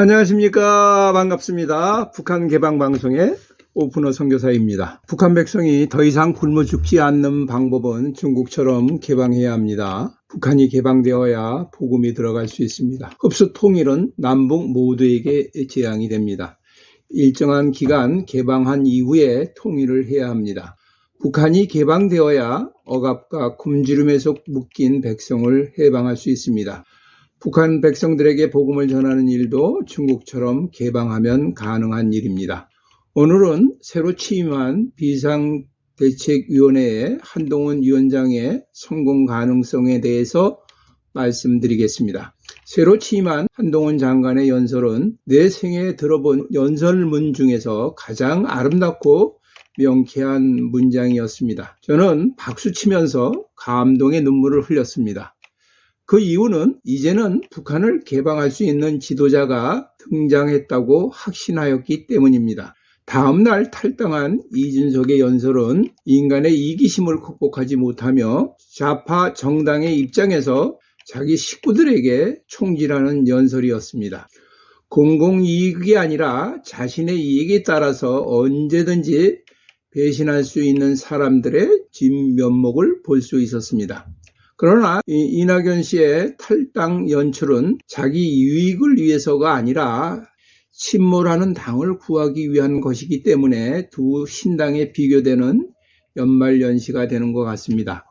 안녕하십니까. 반갑습니다. 북한 개방방송의 오픈어 선교사입니다. 북한 백성이 더 이상 굶어 죽지 않는 방법은 중국처럼 개방해야 합니다. 북한이 개방되어야 복음이 들어갈 수 있습니다. 흡수 통일은 남북 모두에게 재앙이 됩니다. 일정한 기간 개방한 이후에 통일을 해야 합니다. 북한이 개방되어야 억압과 굶주림에서 묶인 백성을 해방할 수 있습니다. 북한 백성들에게 복음을 전하는 일도 중국처럼 개방하면 가능한 일입니다. 오늘은 새로 취임한 비상대책위원회의 한동훈 위원장의 성공 가능성에 대해서 말씀드리겠습니다. 새로 취임한 한동훈 장관의 연설은 내 생에 들어본 연설문 중에서 가장 아름답고 명쾌한 문장이었습니다. 저는 박수 치면서 감동의 눈물을 흘렸습니다. 그 이유는 이제는 북한을 개방할 수 있는 지도자가 등장했다고 확신하였기 때문입니다. 다음날 탈당한 이준석의 연설은 인간의 이기심을 극복하지 못하며 좌파 정당의 입장에서 자기 식구들에게 총질하는 연설이었습니다. 공공이익이 아니라 자신의 이익에 따라서 언제든지 배신할 수 있는 사람들의 진면목을 볼 수 있었습니다. 그러나 이낙연 씨의 탈당 연출은 자기 유익을 위해서가 아니라 침몰하는 당을 구하기 위한 것이기 때문에 두 신당에 비교되는 연말연시가 되는 것 같습니다.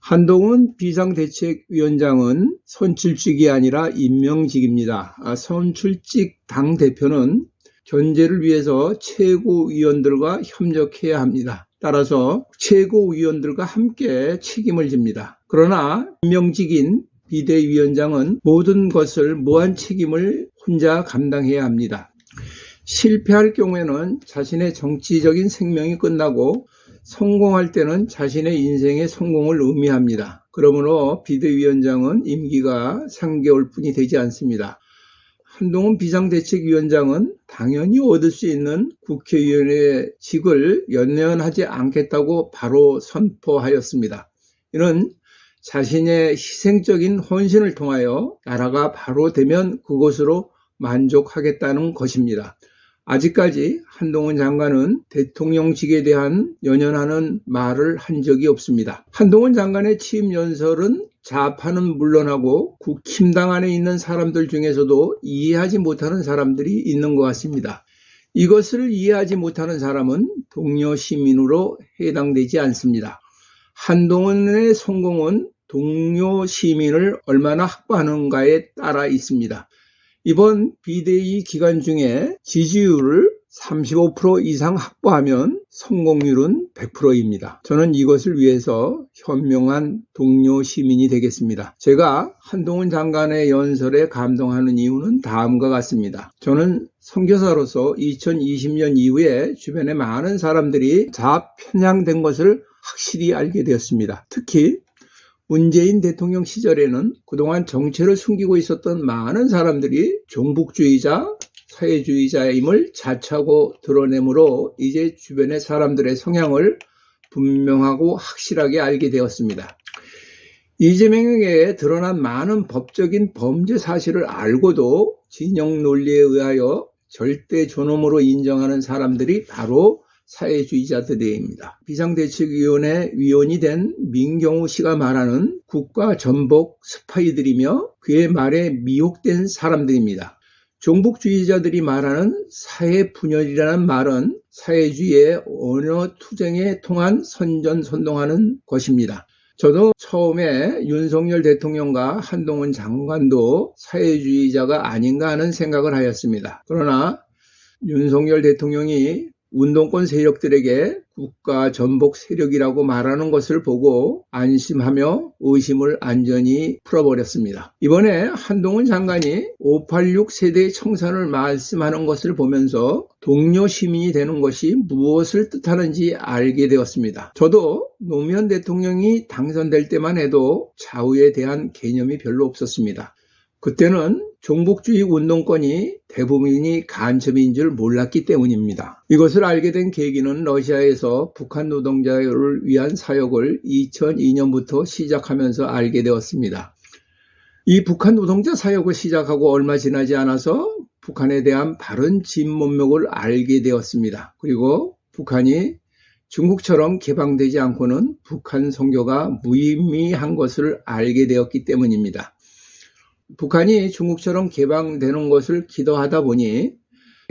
한동훈 비상대책위원장은 선출직이 아니라 임명직입니다. 아, 선출직 당대표는 견제를 위해서 최고위원들과 협력해야 합니다. 따라서 최고위원들과 함께 책임을 집니다. 그러나 임명직인 비대위원장은 모든 것을 무한 책임을 혼자 감당해야 합니다. 실패할 경우에는 자신의 정치적인 생명이 끝나고 성공할 때는 자신의 인생의 성공을 의미합니다. 그러므로 비대위원장은 임기가 3개월 뿐이 되지 않습니다. 한동훈 비상대책위원장은 당연히 얻을 수 있는 국회의원의 직을 연연하지 않겠다고 바로 선포하였습니다. 이는 자신의 희생적인 헌신을 통하여 나라가 바로 되면 그것으로 만족하겠다는 것입니다. 아직까지 한동훈 장관은 대통령직에 대한 연연하는 말을 한 적이 없습니다. 한동훈 장관의 취임 연설은 좌파는 물론하고 국힘당 안에 있는 사람들 중에서도 이해하지 못하는 사람들이 있는 것 같습니다. 이것을 이해하지 못하는 사람은 동료 시민으로 해당되지 않습니다. 한동훈의 성공은 동료 시민을 얼마나 확보하는가에 따라 있습니다. 이번 비대위 기간 중에 지지율을 35% 이상 확보하면 성공률은 100%입니다. 저는 이것을 위해서 현명한 동료 시민이 되겠습니다. 제가 한동훈 장관의 연설에 감동하는 이유는 다음과 같습니다. 저는 선교사로서 2020년 이후에 주변에 많은 사람들이 좌편향된 것을 확실히 알게 되었습니다. 특히 문재인 대통령 시절에는 그동안 정체를 숨기고 있었던 많은 사람들이 종북주의자, 사회주의자임을 자차고 드러내므로 이제 주변의 사람들의 성향을 분명하고 확실하게 알게 되었습니다. 이재명에게 드러난 많은 법적인 범죄 사실을 알고도 진영 논리에 의하여 절대 존엄으로 인정하는 사람들이 바로 사회주의자들입니다. 비상대책위원회 위원이 된 민경우 씨가 말하는 국가 전복 스파이들이며 그의 말에 미혹된 사람들입니다. 종북주의자들이 말하는 사회 분열이라는 말은 사회주의의 언어 투쟁에 통한 선전 선동하는 것입니다. 저도 처음에 윤석열 대통령과 한동훈 장관도 사회주의자가 아닌가 하는 생각을 하였습니다. 그러나 윤석열 대통령이 운동권 세력들에게 국가 전복 세력이라고 말하는 것을 보고 안심하며 의심을 안전히 풀어버렸습니다. 이번에 한동훈 장관이 586 세대 청산을 말씀하는 것을 보면서 동료 시민이 되는 것이 무엇을 뜻하는지 알게 되었습니다. 저도 노무현 대통령이 당선될 때만 해도 좌우에 대한 개념이 별로 없었습니다. 그때는 종북주의 운동권이 대부분이 간첩인 줄 몰랐기 때문입니다. 이것을 알게 된 계기는 러시아에서 북한 노동자를 위한 사역을 2002년부터 시작하면서 알게 되었습니다. 이 북한 노동자 사역을 시작하고 얼마 지나지 않아서 북한에 대한 바른 진문명을 알게 되었습니다. 그리고 북한이 중국처럼 개방되지 않고는 북한 선교가 무의미한 것을 알게 되었기 때문입니다. 북한이 중국처럼 개방되는 것을 기도하다 보니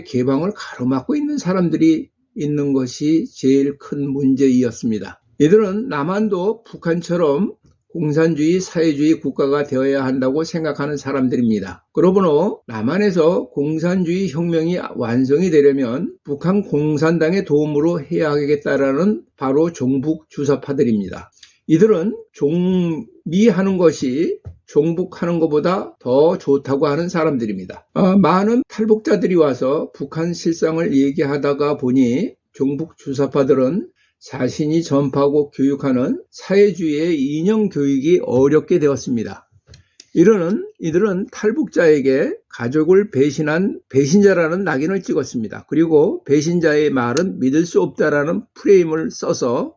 개방을 가로막고 있는 사람들이 있는 것이 제일 큰 문제이었습니다. 이들은 남한도 북한처럼 공산주의 사회주의 국가가 되어야 한다고 생각하는 사람들입니다. 그러므로 남한에서 공산주의 혁명이 완성이 되려면 북한 공산당의 도움으로 해야 하겠다라는 바로 종북 주사파들입니다. 이들은 종미하는 것이 종북하는 것보다 더 좋다고 하는 사람들입니다. 어, 많은 탈북자들이 와서 북한 실상을 얘기하다가 보니 종북 주사파들은 자신이 전파하고 교육하는 사회주의의 인형 교육이 어렵게 되었습니다. 이들은, 이들은 탈북자에게 가족을 배신한 배신자라는 낙인을 찍었습니다. 그리고 배신자의 말은 믿을 수 없다라는 프레임을 써서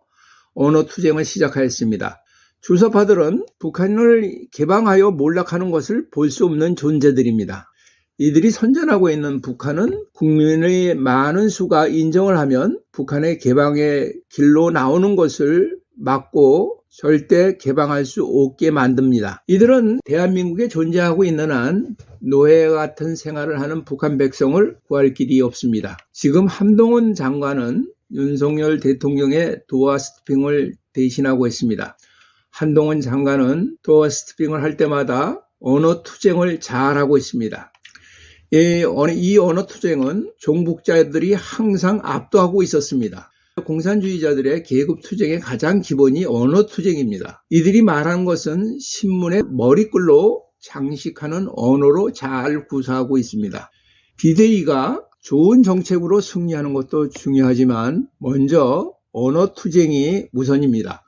언어 투쟁을 시작하였습니다. 주사파들은 북한을 개방하여 몰락하는 것을 볼 수 없는 존재들입니다. 이들이 선전하고 있는 북한은 국민의 많은 수가 인정을 하면 북한의 개방의 길로 나오는 것을 막고 절대 개방할 수 없게 만듭니다. 이들은 대한민국에 존재하고 있는 한 노예 같은 생활을 하는 북한 백성을 구할 길이 없습니다. 지금 한동훈 장관은 윤석열 대통령의 도어 스티핑을 대신하고 있습니다. 한동훈 장관은 도어 스티핑을 할 때마다 언어 투쟁을 잘하고 있습니다. 이 언어, 투쟁은 종북자들이 항상 압도하고 있었습니다. 공산주의자들의 계급 투쟁의 가장 기본이 언어 투쟁입니다. 이들이 말하는 것은 신문의 머리글로 장식하는 언어로 잘 구사하고 있습니다. 비대위가 좋은 정책으로 승리하는 것도 중요하지만 먼저 언어 투쟁이 우선입니다.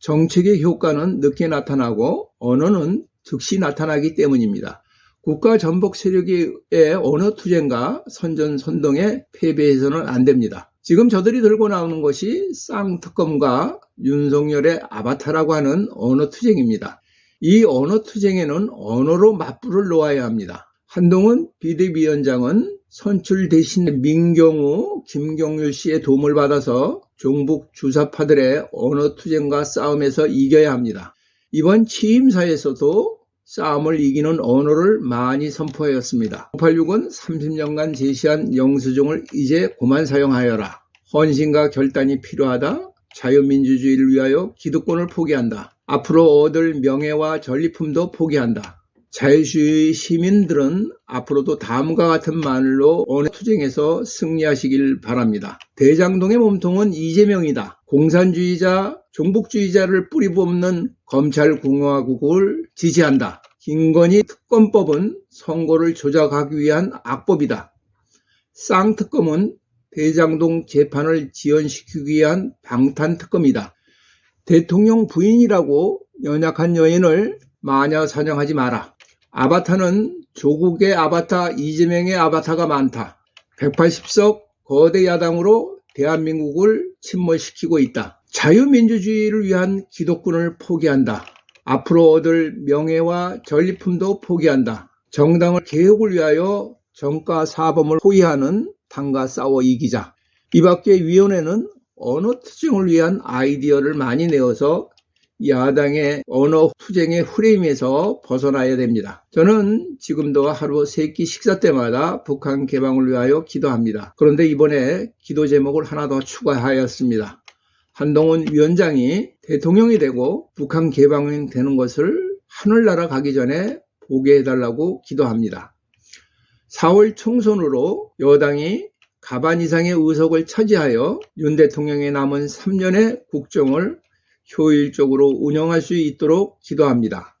정책의 효과는 늦게 나타나고 언어는 즉시 나타나기 때문입니다. 국가 전복 세력의 언어 투쟁과 선전 선동에 패배해서는 안 됩니다. 지금 저들이 들고 나오는 것이 쌍특검과 윤석열의 아바타라고 하는 언어 투쟁입니다. 이 언어 투쟁에는 언어로 맞불을 놓아야 합니다. 한동훈 비대위원장은 선출 대신 민경우, 김경률 씨의 도움을 받아서 종북 주사파들의 언어 투쟁과 싸움에서 이겨야 합니다. 이번 취임사에서도 싸움을 이기는 언어를 많이 선포하였습니다. 586은 30년간 제시한 영수증을 이제 그만 사용하여라. 헌신과 결단이 필요하다. 자유민주주의를 위하여 기득권을 포기한다. 앞으로 얻을 명예와 전리품도 포기한다. 자유주의 시민들은 앞으로도 다음과 같은 말로 언어 투쟁에서 승리하시길 바랍니다. 대장동의 몸통은 이재명이다. 공산주의자, 종북주의자를 뿌리뽑는 검찰공화국을 지지한다. 김건희 특검법은 선거를 조작하기 위한 악법이다. 쌍특검은 대장동 재판을 지연시키기 위한 방탄특검이다. 대통령 부인이라고 연약한 여인을 마녀 사냥하지 마라. 아바타는 조국의 아바타, 이재명의 아바타가 많다. 180석 거대 야당으로 대한민국을 침몰시키고 있다. 자유민주주의를 위한 기독군을 포기한다. 앞으로 얻을 명예와 전리품도 포기한다. 정당을 개혁을 위하여 정가 사범을 포위하는 당과 싸워 이기자. 이 밖에 위원회는 언어 투쟁을 위한 아이디어를 많이 내어서 야당의 언어 투쟁의 프레임에서 벗어나야 됩니다. 저는 지금도 하루 세끼 식사 때마다 북한 개방을 위하여 기도합니다. 그런데 이번에 기도 제목을 하나 더 추가하였습니다. 한동훈 위원장이 대통령이 되고 북한 개방이 되는 것을 하늘나라 가기 전에 보게 해달라고 기도합니다. 4월 총선으로 여당이 가반 이상의 의석을 차지하여 윤 대통령의 남은 3년의 국정을 효율적으로 운영할 수 있도록 기도합니다.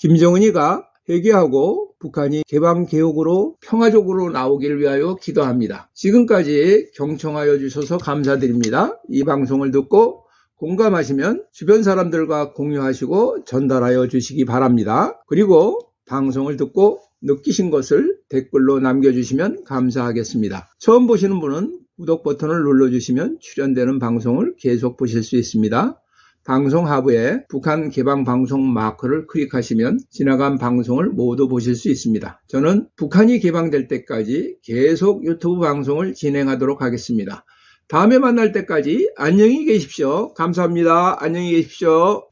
김정은이가 회개하고 북한이 개방 개혁으로 평화적으로 나오기를 위하여 기도합니다. 지금까지 경청하여 주셔서 감사드립니다. 이 방송을 듣고 공감하시면 주변 사람들과 공유하시고 전달하여 주시기 바랍니다. 그리고 방송을 듣고 느끼신 것을 댓글로 남겨주시면 감사하겠습니다. 처음 보시는 분은 구독 버튼을 눌러주시면 출연되는 방송을 계속 보실 수 있습니다. 방송 하부에 북한 개방 방송 마크를 클릭하시면 지나간 방송을 모두 보실 수 있습니다. 저는 북한이 개방될 때까지 계속 유튜브 방송을 진행하도록 하겠습니다. 다음에 만날 때까지 안녕히 계십시오. 감사합니다. 안녕히 계십시오.